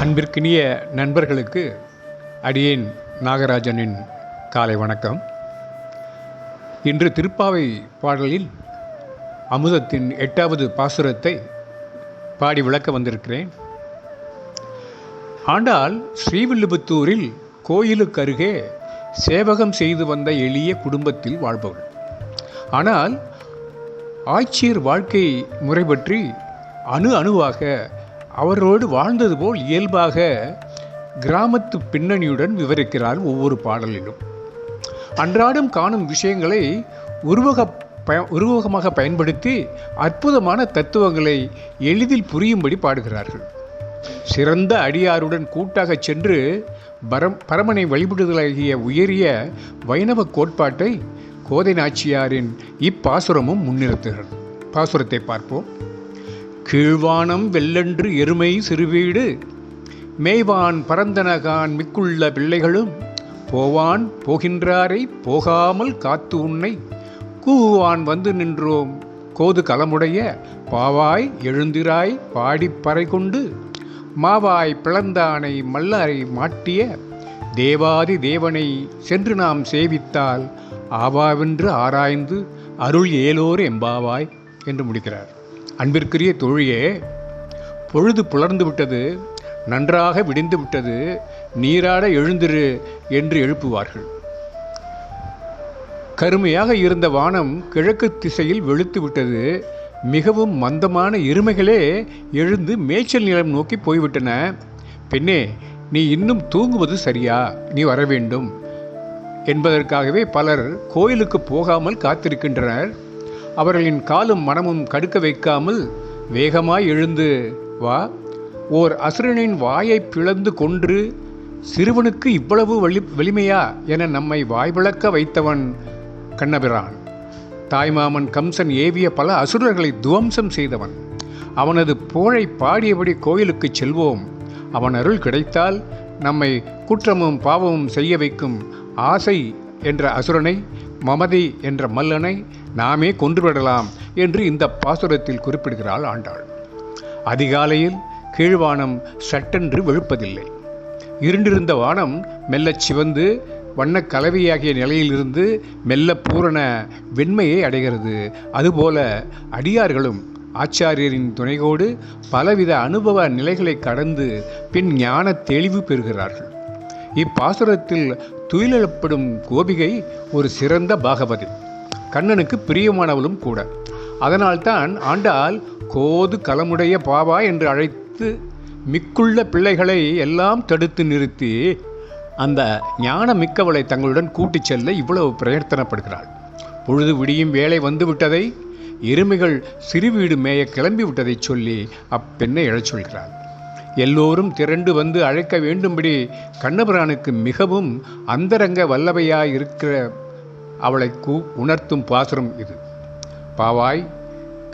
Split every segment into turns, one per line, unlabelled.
அன்பிற்கினிய நண்பர்களுக்கு அடியேன் நாகராஜனின் காலை வணக்கம். இன்று திருப்பாவை பாடலில் அமுதத்தின் எட்டாவது பாசுரத்தை பாடி விளக்க வந்திருக்கிறேன். ஆண்டாள் ஸ்ரீவில்லிபுத்தூரில் கோயிலுக்கு அருகே சேவகம் செய்து வந்த எளிய குடும்பத்தில் வாழ்பவள். ஆனால் ஆட்சியர் வாழ்க்கை முறை பற்றி அணு அணுவாக அவரோடு வாழ்ந்தது போல் இயல்பாக கிராமத்து பின்னணியுடன் விவரிக்கிறார் ஒவ்வொரு பாடலிலும். அன்றாடம் காணும் விஷயங்களை உருவக பய உருவகமாக பயன்படுத்தி அற்புதமான தத்துவங்களை எளிதில் புரியும்படி பாடுகிறார்கள். சிறந்த அடியாருடன் கூட்டாகச் சென்று பரம் பரமனை வழிபடுதலாகிய உயரிய வைணவ கோட்பாட்டை கோதை நாச்சியாரின் இப்பாசுரமும் முன்னிறுத்துகிறது. பாசுரத்தை பார்ப்போம். கீழ்வானம் வெள்ளென்று எருமை சிறுவீடு. மேய்வான் பரந்தனகான் மிக்குள்ள பிள்ளைகளும் போவான் போகின்றாரை போகாமல் காத்து உன்னை. கூவான் வந்து நின்றோம் கோது கலமுடைய பாவாய் எழுந்திராய் பாடிப் பறை கொண்டு. மாவாய் பிளந்தானை மல்லாரை மாட்டிய தேவாதி தேவனை சென்று நாம் சேவித்தால் ஆவாவென்று ஆராய்ந்து அருள் ஏலோர் எம்பாவாய் என்று முடிக்கிறார். அன்பிற்குரிய தோழியே பொழுது புலர்ந்து விட்டது நன்றாக விடிந்து விட்டது நீராட எழுந்திரு என்று எழுப்புவார்கள். கருமையாக இருந்த வானம் கிழக்கு திசையில் வெளுத்து விட்டது மிகவும் மந்தமான எருமைகளே எழுந்து மேய்ச்சல் நிலம் நோக்கி போய்விட்டன. பெண்ணே நீ இன்னும் தூங்குவது சரியா? நீ வர வேண்டும் என்பதற்காகவே பலர் கோயிலுக்கு போகாமல் காத்திருக்கின்றனர். அவர்களின் காலும் மனமும் கடுக்க வைக்காமல் வேகமாய் எழுந்து வா ஓர் அசுரனின் வாயை பிளந்து கொன்று சிறுவனுக்கு இவ்வளவு வலி வலிமையா? என நம்மை வாய்விளக்க வைத்தவன் கண்ணபிரான். தாய்மாமன் கம்சன் ஏவிய பல அசுரர்களை துவம்சம் செய்தவன். அவனது புகழை பாடியபடி கோயிலுக்கு செல்வோம். அவன் அருள் கிடைத்தால் நம்மை குற்றமும் பாவமும் செய்ய வைக்கும் ஆசை என்ற அசுரனை மமதி என்ற மல்லனை நாமே கொன்றுவிடலாம் என்று இந்த பாசுரத்தில் குறிப்பிடுகிறாள் ஆண்டாள். அதிகாலையில் கீழ்வானம் சட்டென்று வெளுப்பதில்லை. இருண்டிருந்த வானம் மெல்லச் சிவந்து வண்ணக் கலவையாகிய நிலையிலிருந்து மெல்ல பூரண வெண்மையை அடைகிறது. அதுபோல அடியார்களும் ஆச்சாரியரின் துணைகோடு பலவித அனுபவ நிலைகளை கடந்து பின் ஞான தெளிவு பெறுகிறார்கள். இப்பாசுரத்தில் துயிலப்படும் கோபிகை ஒரு சிறந்த பாகவதி கண்ணனுக்கு பிரியமானவளும் கூட. அதனால்தான் ஆண்டாள் கோது கலமுடைய பாவா என்று அழைத்து மிக்குள்ள பிள்ளைகளை எல்லாம் தடுத்து நிறுத்தி அந்த ஞான மிக்கவளை தங்களுடன் கூட்டிச் செல்ல இவ்வளவு பிரயத்தனப்படுகிறாள். பொழுது விடியும் வேலை வந்துவிட்டதை எருமைகள் சிறு வீடு மேய கிளம்பி விட்டதைச் சொல்லி அப்பெண்ணை எழச் சொல்கிறாள். எல்லோரும் திரண்டு வந்து அழைக்க வேண்டும்படி கண்ணபிரானுக்கு மிகவும் அந்தரங்க வல்லவையாய் இருக்கிற அவளை கூ உணர்த்தும் பாசுரம் இது. பாவாய்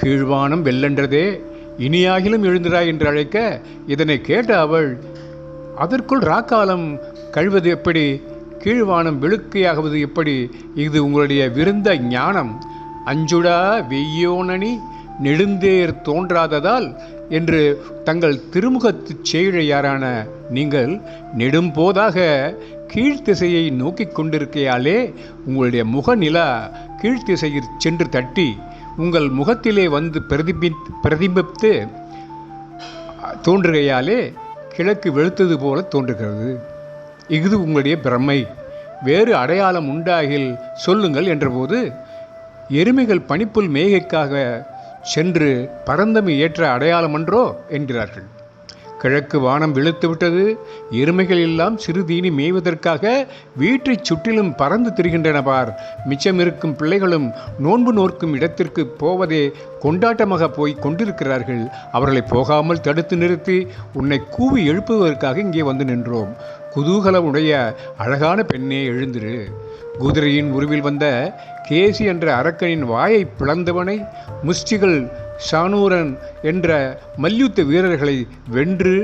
கீழ்வானம் வெல்லென்றதே இனியாகிலும் எழுந்திராய் என்று அழைக்க இதனை கேட்ட அவள் அதற்குள் ராக்காலம் கழுவது எப்படி? கீழ்வானம் வெளுக்கையாகுவது எப்படி? இது உங்களுடைய விருந்த ஞானம். அஞ்சுடா வெய்யோனனி நெடுந்தேர் தோன்றாததால் என்று தங்கள் திருமுகத்து செயழையாரான நீங்கள் நெடும்போதாக கீழ்த்திசையை நோக்கிக் கொண்டிருக்கையாலே உங்களுடைய முகநிலா கீழ்த்திசையில் சென்று தட்டி உங்கள் முகத்திலே வந்து பிரதிபி பிரதிபித்து தோன்றுகையாலே கிழக்கு வெளுத்தது போல தோன்றுகிறது. இது உங்களுடைய பிரமை. வேறு அடையாளம் உண்டாகில் சொல்லுங்கள் என்றபோது எருமைகள் பனிப்புல் மேகைக்காக சென்று பரந்தமை ஏற்ற அடையாளமன்றோ என்கிறார்கள். கிழக்கு வானம் விழுத்துவிட்டது எருமைகள் எல்லாம் சிறுதீனி மேய்வதற்காக வீட்டைச் சுற்றிலும் பறந்து திரிகின்றன பார். மிச்சமிருக்கும் பிள்ளைகளும் நோன்பு நோர்க்கும் இடத்திற்கு போவதே கொண்டாட்டமாக போய் கொண்டிருக்கிறார்கள். அவர்களை போகாமல் தடுத்து நிறுத்தி உன்னை கூவி எழுப்புவதற்காக இங்கே வந்து நின்றோம். குதூகலமுடைய அழகான பெண்ணே எழுந்திரு. குதிரையின் உருவில் வந்த கேசி என்ற அரக்கனின் வாயை பிளந்தவனை முஷ்டிகள் சானூரன் என்ற மல்யுத்த வீரர்களை வென்று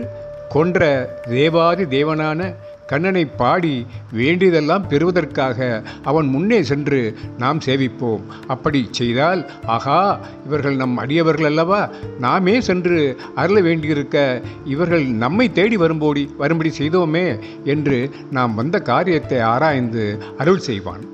கொன்ற தேவாதி தேவனான கண்ணனை பாடி வேண்டியதெல்லாம் பெறுவதற்காக அவன் முன்னே சென்று நாம் சேவிப்போம். அப்படி செய்தால் ஆகா இவர்கள் நம் அடியவர்கள் அல்லவா? நாமே சென்று அருள வேண்டியிருக்க இவர்கள் நம்மை தேடி வரும்போடி வரும்படி செய்தோமே என்று நாம் வந்த காரியத்தை ஆராய்ந்து அருள் செய்வான்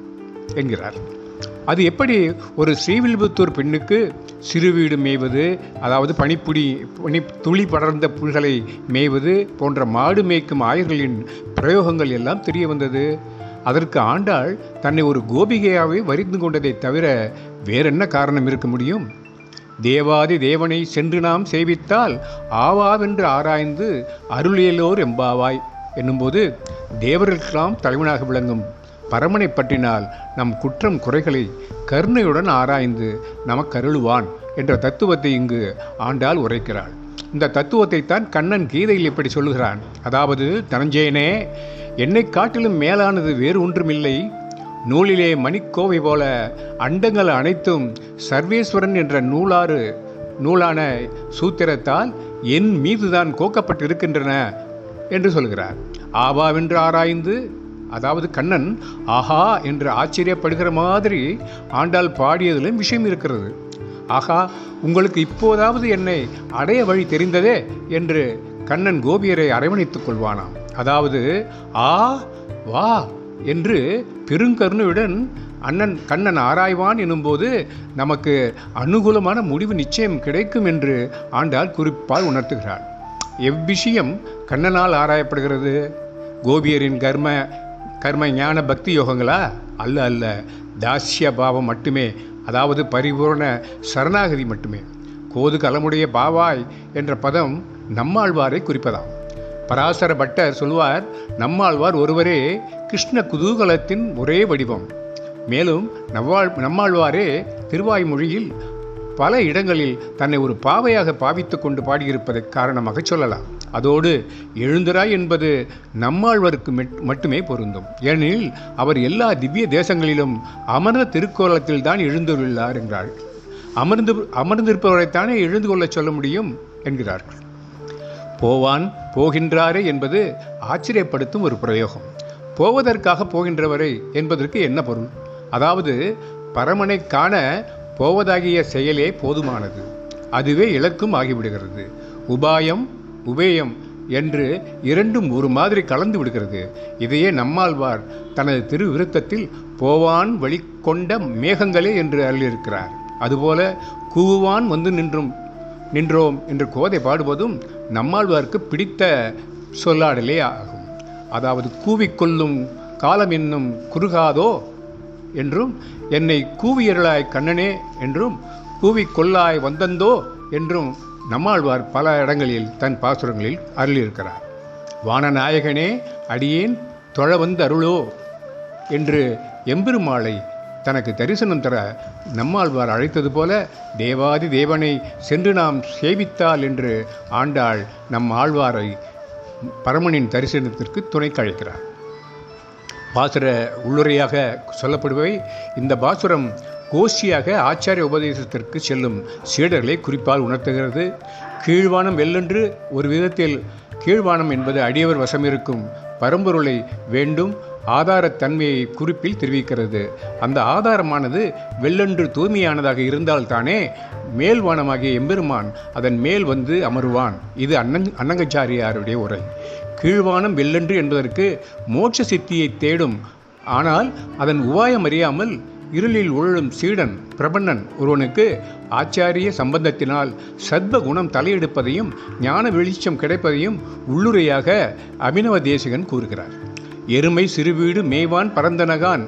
என்கிறார். அது எப்படி ஒரு ஸ்ரீவில்புத்தூர் பெண்ணுக்கு சிறு வீடு மேய்வது அதாவது பனிப்புடி பனி துளி படர்ந்த புல்களை மேய்வது போன்ற மாடு மேய்க்கும் ஆயர்களின் பிரயோகங்கள் எல்லாம் தெரிய வந்தது. அதற்கு ஆண்டாள் தன்னை ஒரு கோபிகையாகவே வரிந்து கொண்டதை தவிர வேறென்ன காரணம் இருக்க முடியும்? தேவாதி தேவனை சென்று நாம் சேவித்தால் ஆவாவென்று ஆராய்ந்து அருளியலோர் எம்பாவாய். என்னும்போது தேவர்களுக்கெல்லாம் தலைவனாக விளங்கும் பரமனை பற்றினால் நம் குற்றம் குறைகளை கருணையுடன் ஆராய்ந்து நமக்கருளுவான் என்ற தத்துவத்தை இங்கு ஆண்டாள் உரைக்கிறாள். இந்த தத்துவத்தை தான் கண்ணன் கீதையில் இப்படி சொல்லுகிறான். அதாவது தனஞ்சயனே என்னை காட்டிலும் மேலானது வேறு ஒன்றுமில்லை. நூலிலே மணிக்கோவை போல அண்டங்கள் அனைத்தும் சர்வேஸ்வரன் என்ற நூலாறு நூலான சூத்திரத்தால் என் மீதுதான் கோக்கப்பட்டிருக்கின்றன என்று சொல்கிறார். ஆவாவென்று ஆராய்ந்து அதாவது கண்ணன் ஆஹா என்று ஆச்சரியப்படுகிற மாதிரி ஆண்டாள் பாடியதிலும் விஷயம் இருக்கிறது. ஆகா உங்களுக்கு இப்போதாவது என்னை அடைய வழி தெரிந்ததே என்று கண்ணன் கோபியரை அரவணைத்துக் கொள்வானாம். அதாவது ஆ வா என்று பெருங்கருணையுடன் அண்ணன் கண்ணன் ஆராய்வான் எனும்போது நமக்கு அனுகூலமான முடிவு நிச்சயம் கிடைக்கும் என்று ஆண்டாள் குறிப்பால் உணர்த்துகிறாள். எவ்விஷயம் கண்ணனால் ஆராயப்படுகிறது? கோபியரின் கர்ம கர்ம ஞான பக்தி யோகங்களா? அல்ல அல்ல. தாஸ்ய பாவம் மட்டுமே. அதாவது பரிபூர்ண சரணாகதி மட்டுமே. கோது கலமுடைய பாவாய் என்ற பதம் நம்மாழ்வாரை குறிப்பதாம். பராசர பட்டர் சொல்வார் நம்மாழ்வார் ஒருவரே கிருஷ்ண குதூகலத்தின் ஒரே வடிவம். மேலும் நவ்வாழ் நம்மாழ்வாரே திருவாய்மொழியில் பல இடங்களில் தன்னை ஒரு பாவையாக பாவித்து கொண்டு பாடியிருப்பதை காரணமாக சொல்லலாம். அதோடு எழுந்திராய் என்பது நம்மாழ்வருக்கு மட்டுமே பொருந்தும். ஏனெனில் அவர் எல்லா திவ்ய தேசங்களிலும் அமர்ந்த திருக்கோலத்தில் தான் எழுந்துள்ளார் என்றாள். அமர்ந்து அமர்ந்திருப்பவரைத்தானே எழுந்து கொள்ள சொல்ல முடியும் என்கிறார்கள் போவான் போகின்றாரே என்பது ஆச்சரியப்படுத்தும் ஒரு பிரயோகம். போவதற்காக போகின்றவரை என்பதற்கு என்ன பொருள்? அதாவது பரமனை காண போவதாகிய செயலே போதுமானது. அதுவே இலக்கும் ஆகிவிடுகிறது. உபாயம் உபேயம் என்று இரண்டும் ஒரு மாதிரி கலந்து விடுகிறது. இதையே நம்மாழ்வார் தனது திரு விருத்தத்தில் போவான் வழி கொண்ட மேகங்களே என்று அருளியிருக்கிறார். அதுபோல கூவுவான் வந்து நின்றும் நின்றோம் என்று கோதை பாடுவதும் நம்மாழ்வார்க்கு பிடித்த சொல்லாடலே ஆகும். அதாவது கூவிக்கொள்ளும் காலம் என்னும் குறுகாதோ என்றும் என்னை கூவியர்களாய் கண்ணனே என்றும் கூவிக்கொள்ளாய் வந்தந்தோ என்றும் நம்மாழ்வார் பல இடங்களில் தன் பாசுரங்களில் அருளியிருக்கிறார். வானநாயகனே அடியேன் தொழ வந்து அருளோ என்று எம்பெருமாளை தனக்கு தரிசனம் தர நம்மாழ்வார் அழைத்தது போல தேவாதி தேவனை சென்று நாம் சேவித்தால் என்று ஆண்டாள் நம் ஆழ்வாரை பரமனின் தரிசனத்திற்கு துணைக்கு அழைக்கிறார் பாசுர உள்ளுரையாக சொல்லப்படுபவை இந்த பாசுரம் கோஷ்டியாக ஆச்சாரிய உபதேசத்திற்கு செல்லும் சீடர்களை குறிப்பால் உணர்த்துகிறது. கீழ்வானம் வெல்லென்று ஒரு விதத்தில் கீழ்வானம் என்பது அடியவர் வசம் இருக்கும் பரம்பொருளை வேண்டும் ஆதாரத்தன்மையை குறிப்பில் தெரிவிக்கிறது. அந்த ஆதாரமானது வெள்ளென்று தூய்மையானதாக இருந்தால்தானே மேல்வானமாகிய எம்பெருமான் அதன் மேல் வந்து அமருவான். இது அன்னங் அன்னங்கச்சாரியாருடைய உரை. கீழ்வானம் வெள்ளென்று என்பதற்கு மோட்ச சித்தியை தேடும். ஆனால் அதன் உபாயம் அறியாமல் இருளில் உழலும் சீடன் பிரபன்னன் ஒருவனுக்கு ஆச்சாரிய சம்பந்தத்தினால் சத்வ குணம் தலையெடுப்பதையும் ஞான வெளிச்சம் கிடைப்பதையும் உள்ளுரையாக அபினவ தேசிகன் கூறுகிறார். எருமை சிறுவீடு மேய்வான் பரந்தனகான்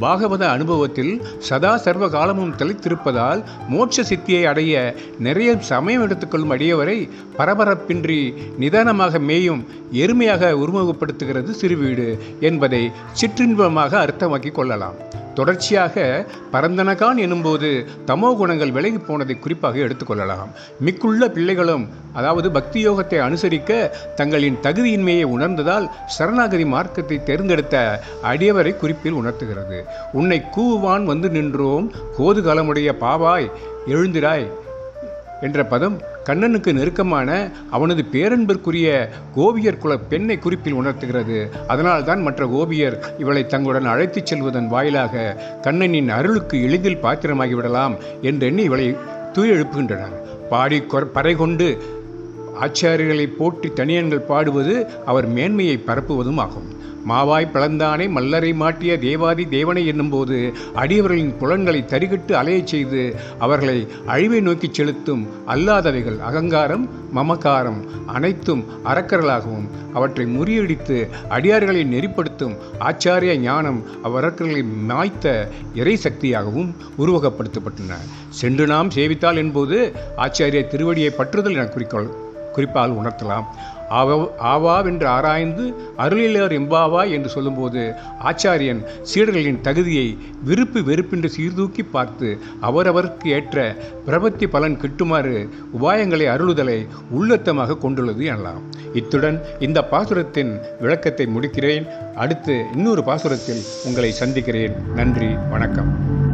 பாகவத அனுபவத்தில் சதா சர்வ காலமும் தலைத்திருப்பதால் மோட்ச சித்தியை அடைய நிறைய சமயம் எடுத்துக்கொள்ளும் அடியவரை பரபரப்பின்றி நிதானமாக மேயும் எருமையாக உருவகப்படுத்துகிறது சிறுவீடு என்பதை சிற்றின்பமாக அர்த்தமாக்கி கொள்ளலாம். தொடர்ச்சியாக பரந்தனகான் எனும்போது தமோ குணங்கள் விலகி போனதை குறிப்பாக எடுத்துக்கொள்ளலாம் மிக்குள்ள பிள்ளைகளும் அதாவது பக்தி யோகத்தை அனுசரிக்க தங்களின் தகுதியின்மையை உணர்ந்ததால் சரணாகதி மார்க்கத்தை தேர்ந்தெடுத்த அடியவரை குறிப்பில் உணர்த்துகிறது. உன்னை கூவான் வந்து நின்றோம். கோதுகாலமுடைய பாவாய் எழுந்திராய் என்ற பதம் கண்ணனுக்கு நெருக்கமான அவனது பேரன்பிற்குரிய கோபியர் குல பெண்ணை குறிப்பில் உணர்த்துகிறது. அதனால்தான் மற்ற கோபியர் இவளை தங்களுடன் அழைத்துச் செல்வதன் வாயிலாக கண்ணனின் அருளுக்கு எளிதில் பாத்திரமாகிவிடலாம் என்றெண்ணி இவளை தூய் எழுப்புகின்றனர் பாடி பறை கொண்டு ஆச்சாரியர்களை போற்றி தனியன்கள் பாடுவது அவர் மேன்மையை பரப்புவதும் ஆகும். மாவாய் பிளந்தானை மல்லரை மாட்டிய தேவாதி தேவனை என்னும்போது அடியவர்களின் புலன்களை தரிகட்டு அலையச் செய்து அவர்களை அழிவை நோக்கி செலுத்தும் அல்லாதவைகள் அகங்காரம் மமகாரம் அனைத்தும் அறக்கர்களாகவும் அவற்றை முறியடித்து அடியார்களை நெறிப்படுத்தும் ஆச்சாரிய ஞானம் அவ்வரக்கர்களை மாய்த்த இறை சக்தியாகவும் உருவகப்படுத்தப்பட்டன. சென்று நாம் சேவித்தால் என்போது ஆச்சாரிய திருவடியை பற்றுதல் என குறிக்கோள் குறிப்பால் உணர்த்தலாம். ஆவா ஆவாவென்று ஆராய்ந்து அருளிலர் எம்பாவா என்று சொல்லும்போது ஆச்சாரியன் சீடர்களின் தகுதியை விருப்பு வெறுப்பின்றி சீர்தூக்கி பார்த்து அவரவருக்கு ஏற்ற பிரபத்தி பலன் கிட்டுமாறு உபாயங்களை அருளுதலை உள்ளத்தமாக கொண்டுள்ளது எனலாம். இத்துடன் இந்த பாசுரத்தின் விளக்கத்தை முடிக்கிறேன். அடுத்து இன்னொரு பாசுரத்தில் உங்களை சந்திக்கிறேன். நன்றி வணக்கம்.